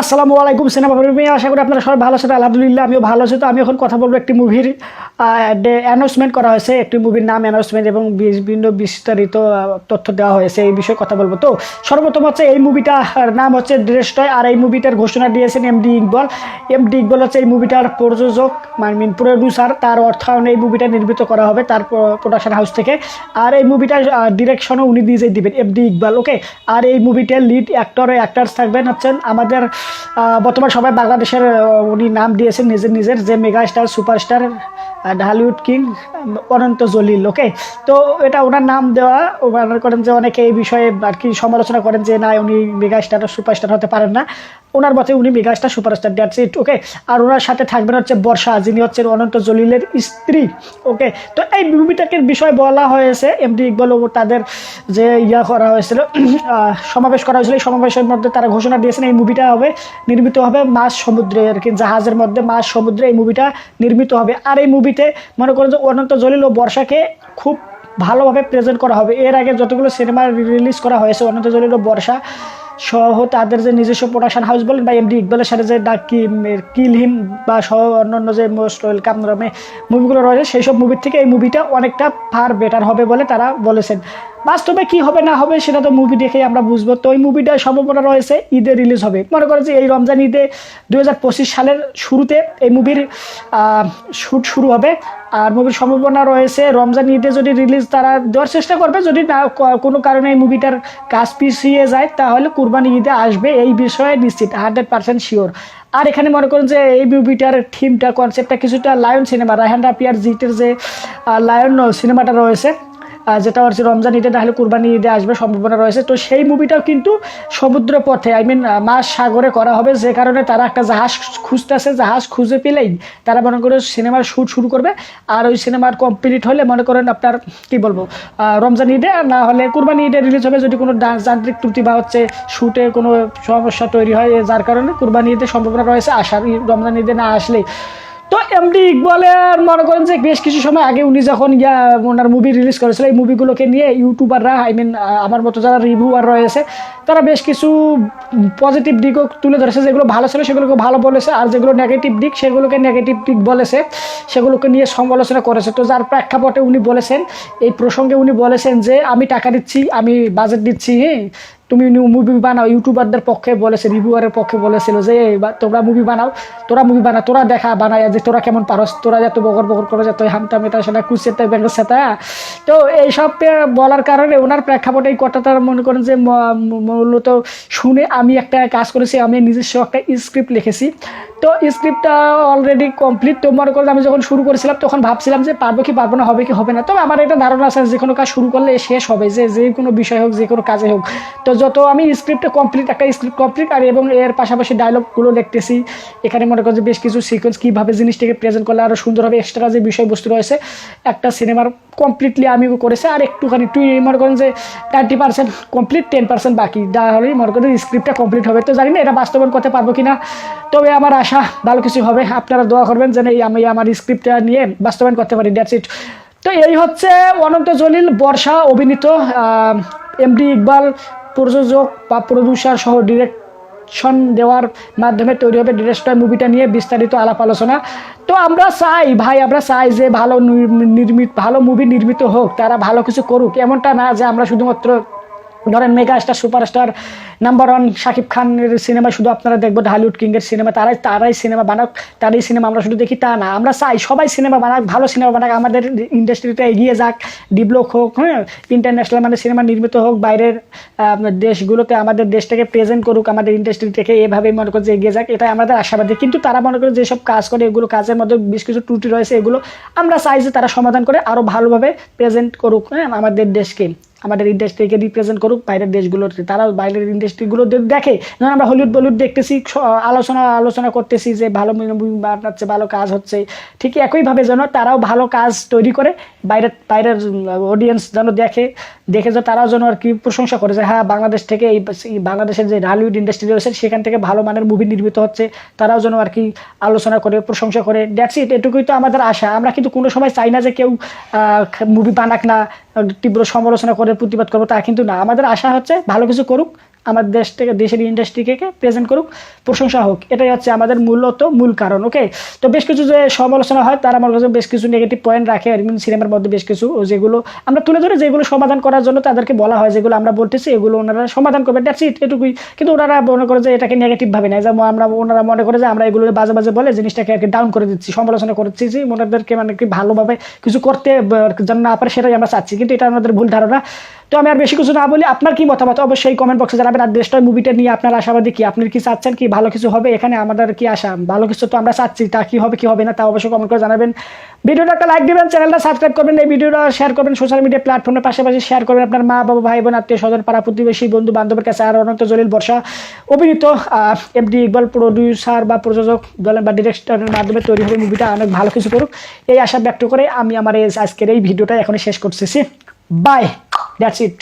আসসালামু আলাইকুম সিনেমা প্রেমী, আশা করি আপনারা সবাই ভালো আছেন। আলহামদুলিল্লাহ, আমিও ভালো আছি। তো আমি এখন কথা বলব একটি মুভির অ্যানাউন্সমেন্ট করা হয়েছে। একটি মুভির নাম অ্যানাউন্সমেন্ট এবং বিভিন্ন বিস্তারিত তথ্য দেওয়া হয়েছে। এই বিষয়ে কথা বলব। তো সর্বপ্রথম হচ্ছে এই মুভিটার নাম হচ্ছে ড্রেস্টয় আর এই মুভিটার ঘোষণা দিয়েছেন এমডি ইকবল। এমডি ইকবল হচ্ছে এই মুভিটার প্রযোজক মিন প্রডিউসার তার অর্থায়নে এই মুভিটা নির্মিত করা হবে তার প্রোডাকশন হাউস থেকে। আর এই মুভিটার ডিরেকশনও উনি নিজেই দিবেন এমডি ইকবাল ওকে আর এই মুভিটার লিড অ্যাক্টর অ্যাক্টার্স থাকবেন হচ্ছেন আমাদের বর্তমান সবাই বাংলাদেশের উনি নাম দিয়েছেন নিজের নিজের, যে mega star superstar Dhallywood king Ananta Jalil okay তো এটা ওনার নাম দেওয়া, ওনার করেন যে অনেকে এই বিষয়ে আর কি সমালোচনা করেন যে, না, উনি মেগা স্টার সুপারস্টার হতে পারেন না। ওনার মতে উনি mega star superstar that's it okay আর ওনার সাথে থাকবেন হচ্ছে বর্ষা, যিনি হচ্ছেন অনন্ত জলিলের স্ত্রী ওকে তো এই মুভিটাকে বিষয় বলা হয়েছে, এমডি ইকবল ও তাদের যে ইয়া করা হয়েছিল সমাবেশ করা হয়েছিল, এই সমাবেশের মধ্যে তারা ঘোষণা দিয়েছেন এই মুভিটা হবে, নির্মিত হবে মাছ সমুদ্রে, আর কি, জাহাজের মধ্যে মাছ সমুদ্রে এই মুভিটা নির্মিত হবে। আর এই মুভিতে মনে করেন যে অনন্ত জলিল ও বর্ষাকে খুব ভালোভাবে প্রেজেন্ট করা হবে। এর আগে যতগুলো সিনেমা রিলিজ করা হয়েছে, অনন্ত জলিল ও বর্ষা সহ তাদের যে নিজস্ব প্রোডাকশন হাউস বলেন বা এমডি ইকবালের সাথে যে ডাক কিল হিম বা সহ অন্যান্য যে মোস্ট ওয়েলকাম নামে মুভিগুলো রয়েছে, সেই সব মুভির থেকে এই মুভিটা অনেকটা ফার বেটার হবে বলে তারা বলেছেন। বাস্তবে কি হবে না হবে সেটা তো মুভি দেখেই আমরা বুঝব। তো ওই মুভিটার সম্ভাবনা রয়েছে ঈদে রিলিজ হবে। মনে করো যে এই রমজান ঈদে দু হাজার পঁচিশ সালের শুরুতে এই মুভির শ্যুট শুরু হবে। আর মুভির সম্ভাবনা রয়েছে, রমজান ঈদে যদি রিলিজ তারা দেওয়ার চেষ্টা করবে, যদি না কোনো কারণে এই মুভিটার কাজ পিছিয়ে যায়, তাহলে কুরবানি ঈদে আসবে এই বিষয়ে নিশ্চিত, হান্ড্রেড পার্সেন্ট শিওর আর এখানে মনে করেন যে এই মুভিটার থিমটা কনসেপ্টটা কিছুটা লায়ন সিনেমা রায়হান রাপিয়ার জিটের যে লায়ন সিনেমাটা রয়েছে যেটা হচ্ছে রমজান ঈদে তাহলে কুরবানি ঈদে আসবে সম্ভাবনা রয়েছে। তো সেই মুভিটাও কিন্তু সমুদ্র পথে আই মিন মাছ সাগরে করা হবে। যে কারণে তারা একটা জাহাজ খুঁজতেছে, জাহাজ খুঁজে পেলেই তারা মনে করে সিনেমার শ্যুট শুরু করবে। আর ওই সিনেমার কমপ্লিট হলে মনে করেন আপনার, কি বলব রমজান ঈদে না হলে কুরবানি ঈদে রিলিজ হবে যদি কোনো যান্ত্রিক ত্রুটি বা হচ্ছে শ্যুটে কোনো সমস্যা তৈরি হয়, যার কারণে কুরবানি ঈদের সম্ভাবনা রয়েছে। আসার রমজান ঈদে না আসলেই তো এমডি ইকবলের মনে করেন যে বেশ কিছু সময় আগে উনি যখন ইয়া ওনার মুভি রিলিজ করেছিল, এই মুভিগুলোকে নিয়ে ইউটিউবাররা আই মিন আমার মতো যারা রিভিউয়ার রয়েছে, তারা বেশ কিছু পজিটিভ দিকও তুলে ধরেছে, যেগুলো ভালো ছিল সেগুলোকে ভালো বলেছে, আর যেগুলো নেগেটিভ দিক সেগুলোকে নেগেটিভ দিক বলেছে, সেগুলোকে নিয়ে সমালোচনা করেছে। তো যার প্রেক্ষাপটে উনি বলেছেন, এই প্রসঙ্গে উনি বলেছেন যে, আমি টাকা দিচ্ছি, আমি বাজেট দিচ্ছি হ্যাঁ তুমি মুভি বানাও ইউটিউবারদের পক্ষে বলেছে রিভিউয়ারের পক্ষে বলেছিল যে তোমরা মুভি বানাও, তোরা মুভি বানা, তোরা দেখা, বানায় যে তোরা কেমন পারস, তোরা যত বকর বকর করে যত হামতা মেতা, সেটা কুচেতে ব্যাঙ্গের সাথে তো। এইসব বলার কারণে ওনার প্রেক্ষাপটে এই কথাটা মনে করেন যে মূলত শুনে আমি একটা কাজ করেছি, আমি নিজস্ব একটা স্ক্রিপ্ট লিখেছি। তো স্ক্রিপ্টটা অলরেডি কমপ্লিট তো মনে করেন আমি যখন শুরু করেছিলাম, তখন ভাবছিলাম যে, পারব কি, পারব না, হবে কি, হবে না। তবে আমার একটা ধারণা আছে যে, কোনো কাজ শুরু করলে শেষ হবে, যে যে কোনো বিষয় হোক, যে কোনো কাজে হোক। তো যত আমি স্ক্রিপ্টে কমপ্লিট একটা স্ক্রিপ্ট কমপ্লিট আর এবং এর পাশাপাশি ডায়লগগুলো লিখতেছি এখানে মনে করেন যে বেশ কিছু সিকোয়েন্স কীভাবে জিনিসটাকে প্রেজেন্ট করলে আরও সুন্দর হবে এক্সট্রা যে বিষয়বস্তু রয়েছে, একটা সিনেমার কমপ্লিটলি আমি করেছি, আর একটুখানি একটু মনে করেন যে ninety percent complete ten percent বাকি। তাহলেই মনে করেন স্ক্রিপ্টটা কমপ্লিট হবে। তো জানি না এটা বাস্তবায়ন করতে পারব কিনা। তবে আমার আশা, ভালো কিছু হবে। আপনারা দোয়া করবেন যেন এই আমি আমার স্ক্রিপ্টটা নিয়ে বাস্তবায়ন করতে পারি। দ্যাটস ইট তো এই হচ্ছে অনন্ত জলিল বর্ষা অভিনীত এমডি ইকবাল প্রযোজক বা প্রডিউসার সহ ডিরেকশন দেওয়ার মাধ্যমে তৈরি হবে ডিরেক্টর মুভিটা নিয়ে বিস্তারিত আলাপ আলোচনা। তো আমরা চাই ভাই, আমরা চাই যে ভালো নির্মিত ভালো মুভি নির্মিত হোক, তারা ভালো কিছু করুক, এমনটা না যে আমরা শুধুমাত্র ধরেন mega star superstar, number one Shakib খানের সিনেমা শুধু আপনারা দেখব ঢালিউড কিংয়ের সিনেমা, তারাই তারাই সিনেমা বানাক, তারাই সিনেমা আমরা শুধু দেখি তা না। আমরা চাই সবাই সিনেমা বানাক, ভালো সিনেমা বানাক, আমাদের ইন্ডাস্ট্রিটা এগিয়ে যাক ডেভেলপ হোক হ্যাঁ ইন্টারন্যাশনাল মানে সিনেমা নির্মিত হোক, বাইরের দেশগুলোতে আমাদের দেশটাকে প্রেজেন্ট করুক, আমাদের ইন্ডাস্ট্রি থেকে এভাবে মনে করছে এগিয়ে যাক, এটাই আমাদের আশাবাদী। কিন্তু তারা মনে করে যেসব কাজ করে, এগুলো কাজের মধ্যে বেশ কিছু ত্রুটি রয়েছে, এগুলো আমরা চাই যে তারা সমাধান করে আরও ভালোভাবে প্রেজেন্ট করুক হ্যাঁ আমাদের দেশকে। আমাদের ইন্ডাস্ট্রিকে রিপ্রেজেন্ট করুক, বাইরের দেশগুলোতে। তারাও বাইরের ইন্ডাস্ট্রিগুলো দেখে। যেমন আমরা হলিউড বলিউড দেখতেছি আলোচনা আলোচনা করতেছি যে ভালো মুভি বানাচ্ছে, ভালো কাজ হচ্ছে। ঠিক একইভাবে যেন তারাও ভালো কাজ তৈরি করে, বাইরের বাইরের অডিয়েন্স যেন দেখে। দেখে যে তারাও যেন আর কি প্রশংসা করে যে হ্যাঁ বাংলাদেশ থেকে এই বাংলাদেশের যে হলিউড ইন্ডাস্ট্রি রয়েছে, সেখান থেকে ভালো মানের মুভি নির্মিত হচ্ছে, তারাও যেন আর কি আলোচনা করে, প্রশংসা করে। দ্যাটস ইট এটুকুই তো আমাদের আশা। আমরা কিন্তু কোনো সময় চাই না যে কেউ মুভি বানাক না, তীব্র সমালোচনা করে, প্রতিবাদ করব, তা কিন্তু না। আমাদের আশা হচ্ছে ভালো কিছু করুক আমাদের দেশ থেকে, দেশের ইন্ডাস্ট্রিকে প্রেজেন্ট করুক, প্রশংসা হোক। এটাই হচ্ছে আমাদের মূলত মূল কারণ ওকে তো বেশ কিছু যে সমালোচনা হয়, তারা আমার কাছে বেশ কিছু নেগেটিভ পয়েন্ট রাখে, আর সিনেমার মধ্যে বেশ কিছু যেগুলো আমরা তুলে ধরে, যেগুলো সমাধান করার জন্য তাদেরকে বলা হয়, যেগুলো আমরা বলতেছি, এগুলো ওনারা সমাধান করবে দ্যাটস ইট এটুকুই। কিন্তু ওনারা মনে করে যে এটাকে নেগেটিভ ভাবে নেয়, যেমন আমরা ওনারা মনে করে যে আমরা এগুলো বাজে বাজে বলে জিনিসটাকে আর কি ডাউন করে দিচ্ছি, সমালোচনা করছি যে ওনাদেরকে মানে কি ভালোভাবে কিছু করতে যেন না পারে, সেটাই আমরা চাচ্ছি। কিন্তু এটা আমাদের ভুল ধারণা। তো আমি আর বেশি কিছু না বলি, আপনার কি মতামত? অবশ্যই কমেন্ট বক্সে জানাবেন। আর দেশটার মুভিটা নিয়ে আপনার আশাবাদী কি? আপনি কি চাচ্ছেন কি? ভালো কিছু হবে? এখানে আমাদের কি আশা? ভালো কিছু তো আমরা চাচ্ছি, তা কি হবে কি হবে না তা অবশ্যই কমেন্ট করে জানাবেন। ভিডিওটা একটা লাইক দিবেন চ্যানেলটা সাবস্ক্রাইব করবেন, এই ভিডিওটা শেয়ার করবেন সোশ্যাল মিডিয়া প্ল্যাটফর্মের পাশাপাশি শেয়ার করবেন আপনার মা, বাবা, ভাই, বোন, আত্মীয় স্বজন, পাড়া প্রতিবেশী, বন্ধু বান্ধবের কাছে। আর অনন্ত জলিল বর্ষা, অভিনীত এমডি ইকবাল প্রডিউসার বা প্রযোজক বলেন বা ডিরেক্টরের মাধ্যমে তৈরি হবে মুভিটা অনেক ভালো কিছু করুক। এই আশা ব্যক্ত করে আমি আমার এই আজকের এই ভিডিওটা এখন শেষ করতেছি। By that's it